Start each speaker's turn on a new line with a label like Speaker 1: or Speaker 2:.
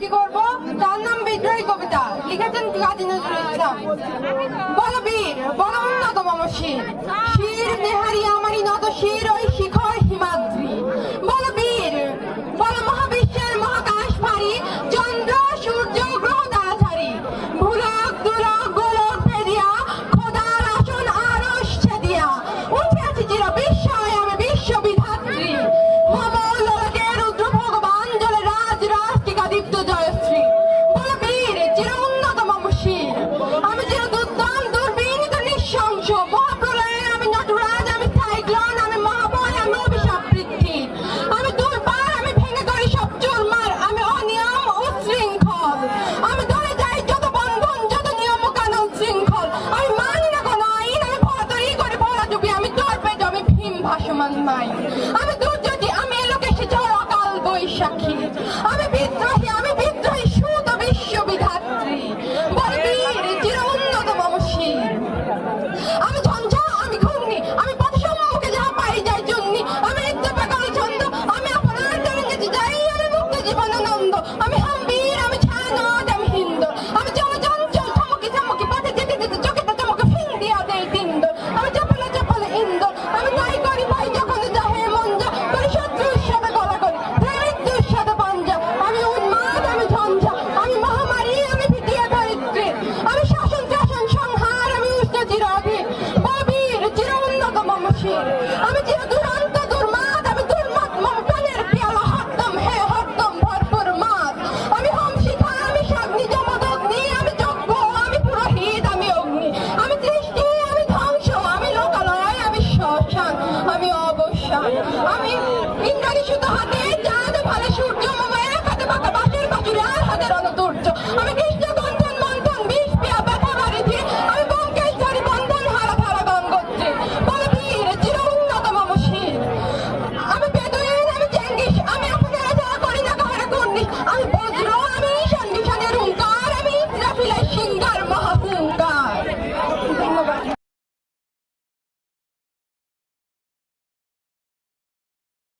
Speaker 1: কি করব? তার নাম বিদ্রোহী কবিতা। লিখেছেন কাজী নজরুল ইসলাম। বলবীর বলবন্নতম শির শির নেহারি আমারি নত শির, ওই শিখর হিমাদ্রি। বলবীর বল মহাবিশ্বের মহাকাশ ভারী চন্দ্র, সূর্য গ্রহ তাড়াতাড়ি ভুলক, দুলক, গোলক ভেদিয়া, খোদার আসন আরশ ছেদিয়া। উঠে আছি চিরবীর। man mine. I'm আমি ইন্দ্রাণী সুতো হাতে চাঁদ ভালো সূর্য মায়ের হাতে পাকা বাসের বাসুরে আর হাতে রণতূর্য আমি